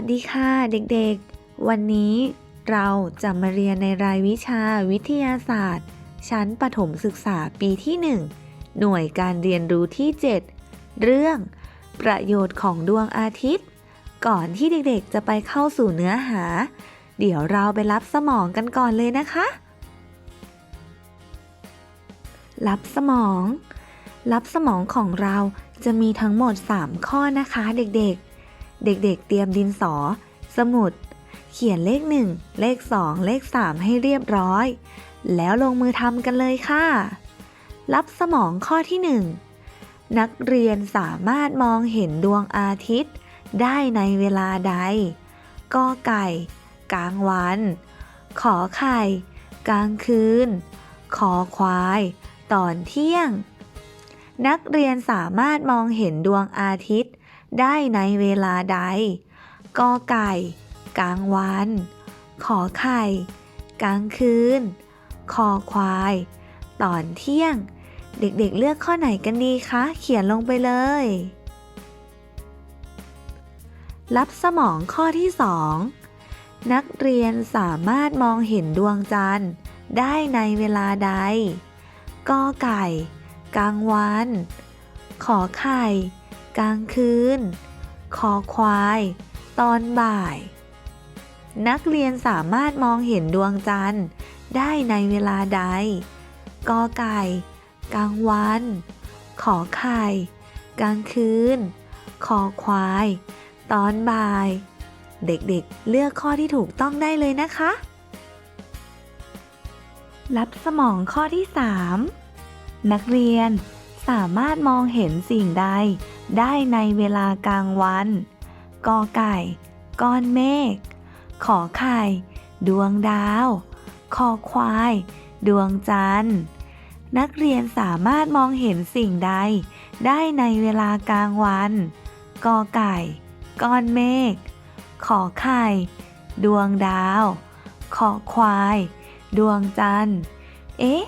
วัสดีค่ะเด็กๆ วันนี้เราจะมาเรียนในรายวิชาวิทยาศาสตร์ ชั้นประถมศึกษาปีที่ 1 หน่วยการเรียนรู้ที่ 7 เรื่อง ประโยชน์ของดวงอาทิตย์ ก่อนที่เด็กๆ จะไปเข้าสู่เนื้อหา เดี๋ยวเราไปรับสมองกันก่อนเลยนะคะ รับสมอง รับสมองของเราจะมีทั้งหมด 3 ข้อนะคะเด็กๆ เด็กๆ เตรียมดินสอ สมุด เขียนเลข 1 เลข 2 เลข 3 ให้เรียบร้อย แล้วลงมือทำกันเลยค่ะ รับสมองข้อที่ 1 นักเรียนสามารถมองเห็นดวงอาทิตย์ ได้ในเวลาใดกอไก่ กลางวัน ขอไข่ กลางคืน ขอควาย ตอนเที่ยง นักเรียนสามารถมองเห็นดวงอาทิตย์ ได้ในเวลาใด กอไก่ กลางวัน ขอไข่ กลางคืน คอควาย ตอนเที่ยง เด็กๆเลือกข้อไหนกันดีคะ เขียนลงไปเลย รับสมองข้อที่2นักเรียนสามารถมองเห็นดวงจันทร์ ได้ในเวลาใด กอไก่ กลางวัน ขอไข่ กลางคืน คอควาย ตอนบ่าย นักเรียนสามารถมองเห็นดวงจันทร์ได้ในเวลาใด กอไก่ กลางวัน ขอไข่ กลางคืน คอควาย ตอนบ่าย เด็กๆเลือกข้อที่ถูกต้องได้เลยนะคะ รับสมองข้อที่ 3 นักเรียนสามารถมองเห็นสิ่งใด ได้ในเวลากลางวัน กอไก่ ก้อนเมฆ ขอไข่ ดวงดาว คอควาย ดวงจันทร์ นักเรียนสามารถมองเห็นสิ่งใด ได้ในเวลากลางวัน กอไก่ ก้อนเมฆ ขอไข่ ดวงดาว ขอควาย ดวงจันทร์ เอ๊ะ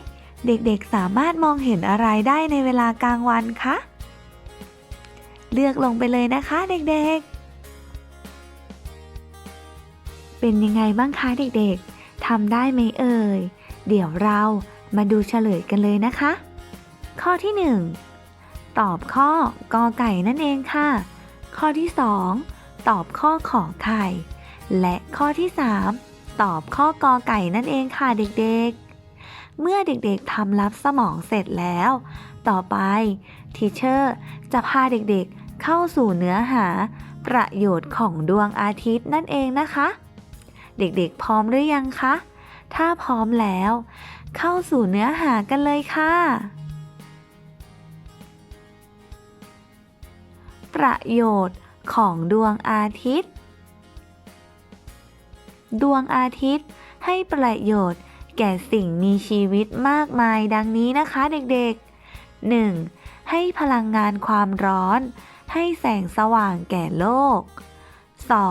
เด็กๆสามารถมองเห็นอะไรได้ในเวลากลางวันคะ เลือกลงไปเลยนะคะเด็กๆ เป็นยังไงบ้างคะเด็กๆทำได้ไหมเอ่ย เดี๋ยวเรามาดูเฉลยกันเลยนะคะ ข้อที่ 1 ตอบข้อกอไก่นั่นเองค่ะ ข้อที่ 2 ตอบข้อขอไข่ และข้อที่ 3 ตอบข้อกอไก่นั่นเองค่ะเด็กๆเมื่อเด็กๆทำรับสมองเสร็จแล้ว ต่อไปทีเชอร์จะพาเด็กๆ เข้าสู่เนื้อหาประโยชน์ของดวงอาทิตย์นั่นเองนะคะ เด็กๆพร้อมหรือยังคะ ถ้าพร้อมแล้ว เข้าสู่เนื้อหากันเลยค่ะ ประโยชน์ของดวงอาทิตย์ ดวงอาทิตย์ให้ประโยชน์แก่สิ่งมีชีวิตมากมายดังนี้นะคะเด็กๆ 1. ให้พลังงานความร้อน ให้แสงสว่างแก่โลก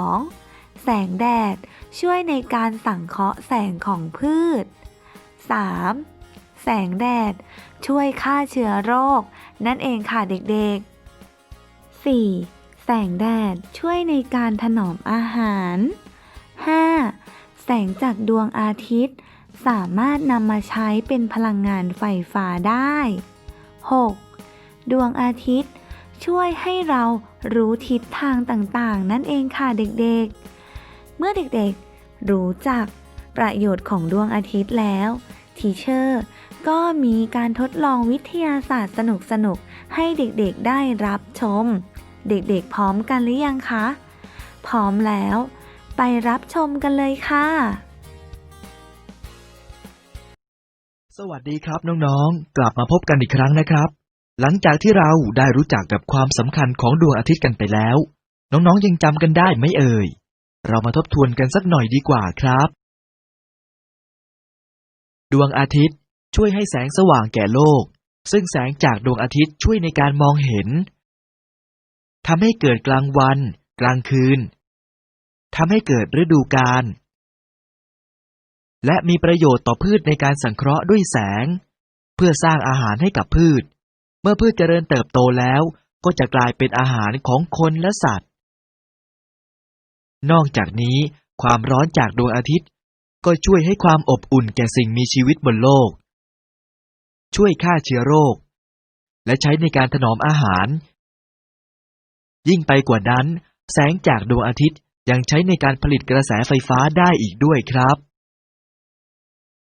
2. แสงแดดช่วยในการสังเคราะห์แสงของพืช 3. แสงแดดช่วยฆ่าเชื้อโรค นั่นเองค่ะเด็กๆ 4. แสงแดดช่วยในการถนอมอาหาร 5. แสงจากดวงอาทิตย์ สามารถนำมาใช้เป็นพลังงานไฟฟ้าได้ 6. ดวงอาทิตย์ ช่วยให้เรารู้ทิศทางต่างๆ นั่นเองค่ะเด็กๆ เมื่อเด็กๆ รู้จักประโยชน์ของดวงอาทิตย์แล้วทีเชอร์ก็มีการทดลองวิทยาศาสตร์สนุกๆ ให้เด็กๆได้รับชม เด็กๆพร้อมกันหรือยังคะ พร้อมแล้ว ไปรับชมกันเลยค่ะ สวัสดีครับน้องๆ กลับมาพบกันอีกครั้งนะครับ หลังจากที่เราได้รู้จักกับความสำคัญของดวงอาทิตย์กันไปแล้ว น้องๆยังจำกันได้ไหมเอ่ย เรามาทบทวนกันสักหน่อยดีกว่าครับ ดวงอาทิตย์ช่วยให้แสงสว่างแก่โลก ซึ่งแสงจากดวงอาทิตย์ช่วยในการมองเห็นทำให้เกิดกลางวัน กลางคืนทำให้เกิดฤดูกาลและมีประโยชน์ต่อพืชในการสังเคราะห์ด้วยแสง เพื่อสร้างอาหารให้กับพืช เมื่อพืชเจริญเติบโตแล้วก็จะกลายเป็นอาหารของคนและสัตว์ นอกจากนี้ความร้อนจากดวงอาทิตย์ ก็ช่วยให้ความอบอุ่นแก่สิ่งมีชีวิตบนโลก ช่วยฆ่าเชื้อโรค และใช้ในการถนอมอาหาร ยิ่งไปกว่านั้น แสงจากดวงอาทิตย์ยังใช้ในการผลิตกระแสไฟฟ้าได้อีกด้วยครับ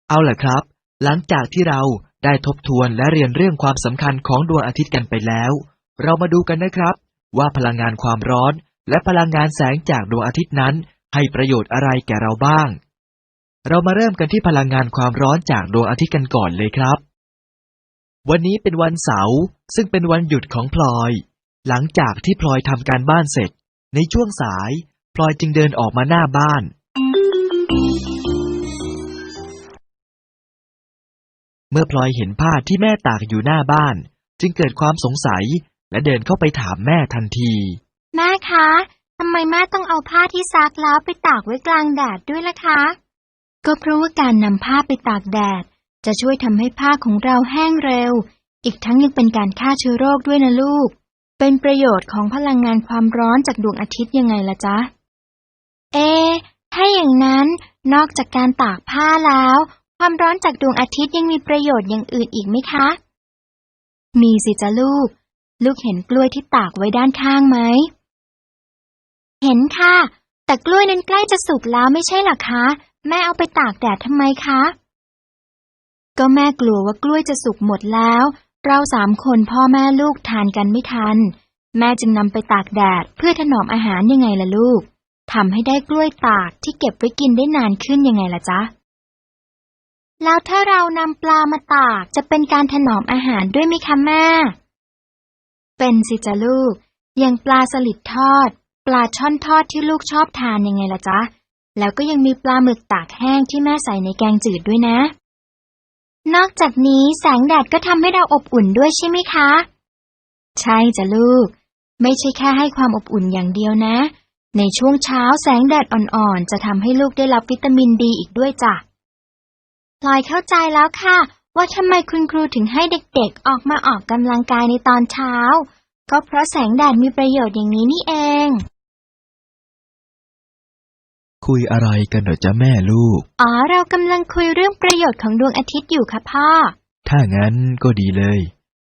เอาล่ะครับ หลังจากที่เรา ได้ทบทวนและเรียนเรื่องความสำคัญของดวงอาทิตย์กันไปแล้ว เรามาดูกันนะครับ ว่าพลังงานความร้อน และพลังงานแสงจากดวงอาทิตย์นั้น ให้ประโยชน์อะไรแก่เราบ้าง เรามาเริ่มกันที่พลังงานความร้อนจากดวงอาทิตย์กันก่อนเลยครับ วันนี้เป็นวันเสาร์ซึ่งเป็นวันหยุดของพลอย หลังจากที่พลอยทำการบ้านเสร็จ ในช่วงสาย พลอยจึงเดินออกมาหน้าบ้าน เมื่อพลอยเห็นผ้าที่แม่ตากอยู่หน้าบ้าน จึงเกิดความสงสัยและเดินเข้าไปถามแม่ทันที แม่คะทำไมแม่ต้องเอาผ้าที่ซักแล้วไปตากไว้กลางแดดด้วยล่ะคะ ก็เพราะว่าการนำผ้าไปตากแดด จะช่วยทำให้ผ้าของเราแห้งเร็ว อีกทั้งยังเป็นการฆ่าเชื้อโรคด้วยนะลูก เป็นประโยชน์ของพลังงานความร้อนจากดวงอาทิตย์ยังไงล่ะจ๊ะ เอ ถ้าอย่างนั้น นอกจากการตากผ้าแล้ว ความร้อนจากดวงอาทิตย์ยังมีประโยชน์อย่างอื่นอีกไหมคะ มีสิจ้ะลูก ลูกเห็นกล้วยที่ตากไว้ด้านข้างไหม เห็นค่ะ แต่กล้วยนั้นใกล้จะสุกแล้วไม่ใช่หรอคะ แม่เอาไปตากแดดทำไมคะ ก็แม่กลัวว่ากล้วยจะสุกหมดแล้ว เราสามคนพ่อแม่ลูกทานกันไม่ทัน แม่จึงนำไปตากแดดเพื่อถนอมอาหารยังไงล่ะลูกทำให้ได้กล้วยตากที่เก็บไว้กินได้นานขึ้นยังไงล่ะจ๊ะ แล้วถ้าเรานำปลามาตากจะเป็นการถนอมอาหารด้วยไหมคะแม่ เป็นสิจ้ะลูก อย่างปลาสลิดทอด ปลาช่อนทอดที่ลูกชอบทานยังไงล่ะจ๊ะ แล้วก็ยังมีปลาหมึกตากแห้งที่แม่ใส่ในแกงจืดด้วยนะ นอกจากนี้แสงแดดก็ทำให้เราอบอุ่นด้วยใช่ไหมคะ ใช่จ้ะลูก ไม่ใช่แค่ให้ความอบอุ่นอย่างเดียวนะ ในช่วงเช้าแสงแดดอ่อนๆจะทำให้ลูกได้รับวิตามินดีอีกด้วยจ้ะ พลอยเข้าใจแล้วค่ะ ว่าทำไมคุณครูถึงให้เด็กๆ ออกมาออกกำลังกายในตอนเช้า ก็เพราะแสงแดดมีประโยชน์อย่างนี้นี่เอง คุยอะไรกันเหรอจ๊ะแม่ลูก อ๋อ เรากำลังคุยเรื่องประโยชน์ของดวงอาทิตย์อยู่ค่ะพ่อ ถ้างั้นก็ดีเลย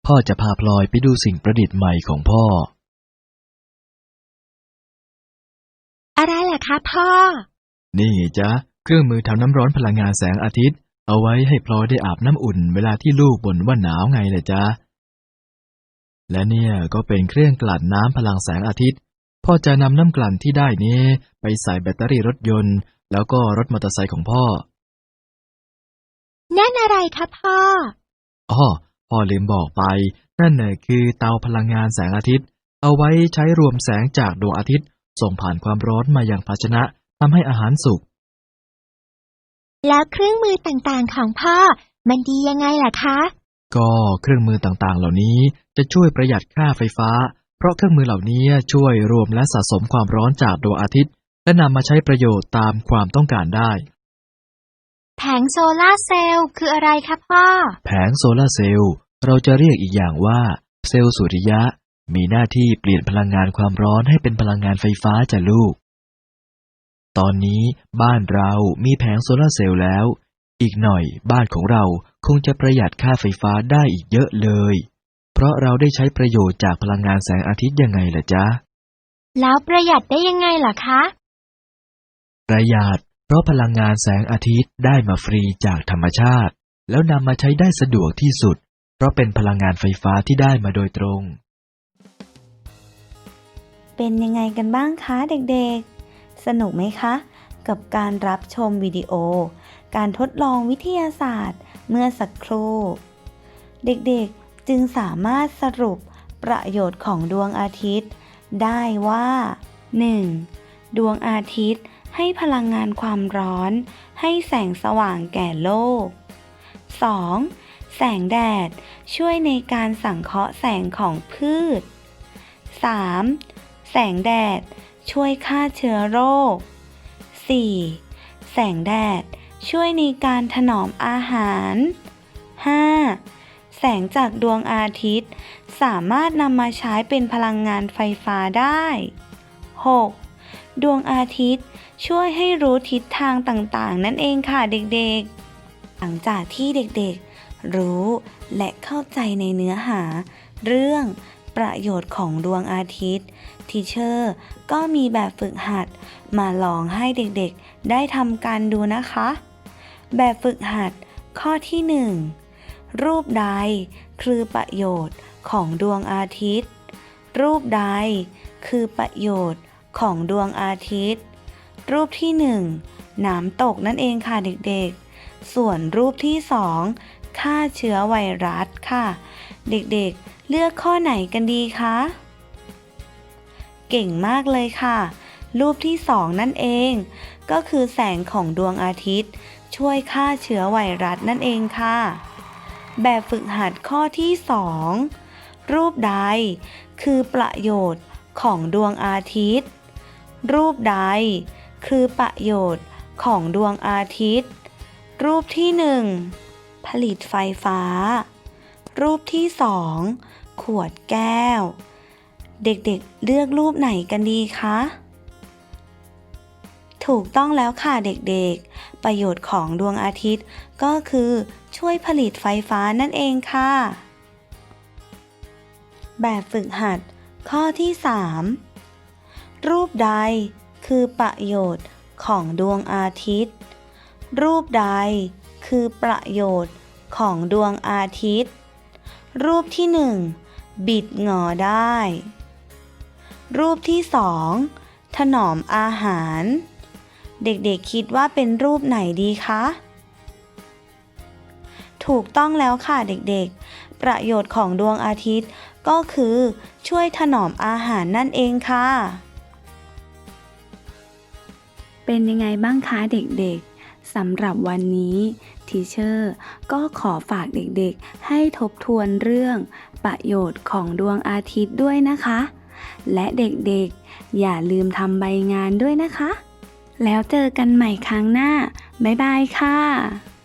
พ่อจะพาพลอยไปดูสิ่งประดิษฐ์ใหม่ของพ่อ อะไรล่ะคะพ่อ นี่ไงจ๊ะ เครื่องมือทำน้ำร้อนพลังงานแสงอาทิตย์ เอาไว้ให้พลอยได้อาบน้ำอุ่นเวลาที่ลูกบ่นว่าหนาวไงล่ะจ๊ะ และเนี่ยก็เป็นเครื่องกลั่นน้ำพลังแสงอาทิตย์ พ่อจะนำน้ำกลั่นที่ได้นี้ไปใส่แบตเตอรี่รถยนต์ แล้วก็รถมอเตอร์ไซค์ของพ่อ นั่นอะไรคะพ่อ อ้อ พ่อลืมบอกไป นั่นน่ะคือเตาพลังงานแสงอาทิตย์ เอาไว้ใช้รวมแสงจากดวงอาทิตย์ ส่งผ่านความร้อนมายังภาชนะทำให้อาหารสุก แล้วเครื่องมือต่างๆของพ่อ มันดียังไงล่ะคะ ก็เครื่องมือต่างๆ เหล่านี้จะช่วยประหยัดค่าไฟฟ้า เพราะเครื่องมือเหล่านี้ช่วยรวมและสะสมความร้อนจากดวงอาทิตย์ และนำมาใช้ประโยชน์ตามความต้องการได้ แผงโซลาร์เซลล์คืออะไรคะพ่อ แผงโซลาร์เซลล์เราจะเรียกอีกอย่างว่า เซลล์สุริยะ มีหน้าที่เปลี่ยนพลังงานความร้อนให้เป็นพลังงานไฟฟ้าจ้ะลูก ตอนนี้บ้านเรามีแผงโซลาร์เซลล์แล้ว อีกหน่อยบ้านของเราคงจะประหยัดค่าไฟฟ้าได้อีกเยอะเลย เพราะเราได้ใช้ประโยชน์จากพลังงานแสงอาทิตย์ยังไงล่ะจ๊ะ แล้วประหยัดได้ยังไงล่ะคะ ประหยัด เพราะพลังงานแสงอาทิตย์ได้มาฟรีจากธรรมชาติ แล้วนำมาใช้ได้สะดวกที่สุด เพราะเป็นพลังงานไฟฟ้าที่ได้มาโดยตรง เป็นยังไงกันบ้างคะเด็กๆ สนุกไหมคะ กับการรับชมวิดีโอ การทดลองวิทยาศาสตร์เมื่อสักครู่ เด็กๆจึงสามารถสรุปประโยชน์ของดวงอาทิตย์ ได้ว่า 1. ดวงอาทิตย์ให้พลังงานความร้อน ให้แสงสว่างแก่โลก 2. แสงแดดช่วยในการสังเคราะห์แสงของพืช 3. แสงแดด ช่วยฆ่าเชื้อโรค 4. แสงแดด ช่วยในการถนอมอาหาร 5. แสงจากดวงอาทิตย์ สามารถนำมาใช้เป็นพลังงานไฟฟ้าได้ 6. ดวงอาทิตย์ช่วยให้รู้ทิศทางต่างๆ นั่นเองค่ะเด็กๆ หลังจากที่เด็กๆ รู้และเข้าใจในเนื้อหา เรื่อง ประโยชน์ของดวงอาทิตย์ ทีเชอร์ก็มีแบบฝึกหัด มาลองให้เด็กๆ ได้ทำการดูนะคะ แบบฝึกหัดข้อที่ 1 รูปใดคือประโยชน์ของดวงอาทิตย์ รูปใดคือประโยชน์ของดวงอาทิตย์ รูปที่ 1 น้ำตกนั่นเองค่ะเด็กๆ ส่วนรูปที่ 2 ฆ่าเชื้อไวรัสค่ะ เด็กๆ เลือกข้อไหนกันดีคะ เก่งมากเลยค่ะ รูปที่2นั่นเอง ก็คือแสงของดวงอาทิตย์ ช่วยฆ่าเชื้อไวรัสนั่นเองค่ะ แบบฝึกหัดข้อที่2รูปใด คือประโยชน์ของดวงอาทิตย์ รูปใด คือประโยชน์ของดวงอาทิตย์ รูปที่1ผลิตไฟฟ้า รูปที่2ขวดแก้ว เด็กๆเลือกรูปไหนกันดีคะ ถูกต้องแล้วค่ะเด็กๆ ประโยชน์ของดวงอาทิตย์ ก็คือช่วยผลิตไฟฟ้านั่นเองค่ะ แบบฝึกหัด ข้อที่ 3 รูปใดคือประโยชน์ของดวงอาทิตย์ รูปใดคือประโยชน์ของดวงอาทิตย์ รูปที่ 1 บิดงอได้ รูปที่ 2 ถนอมอาหาร เด็กๆคิดว่าเป็นรูปไหนดีคะ ถูกต้องแล้วค่ะเด็กๆ ประโยชน์ของดวงอาทิตย์ก็คือช่วยถนอมอาหารนั่นเองค่ะ เป็นยังไงบ้างคะเด็กๆสำหรับวันนี้ ทีเชอร์ก็ขอฝากเด็กๆ ให้ทบทวนเรื่องประโยชน์ของดวงอาทิตย์ด้วยนะคะ และเด็กๆ อย่าลืมทำใบงานด้วยนะคะ แล้วเจอกันใหม่ครั้งหน้า บ๊ายบายค่ะ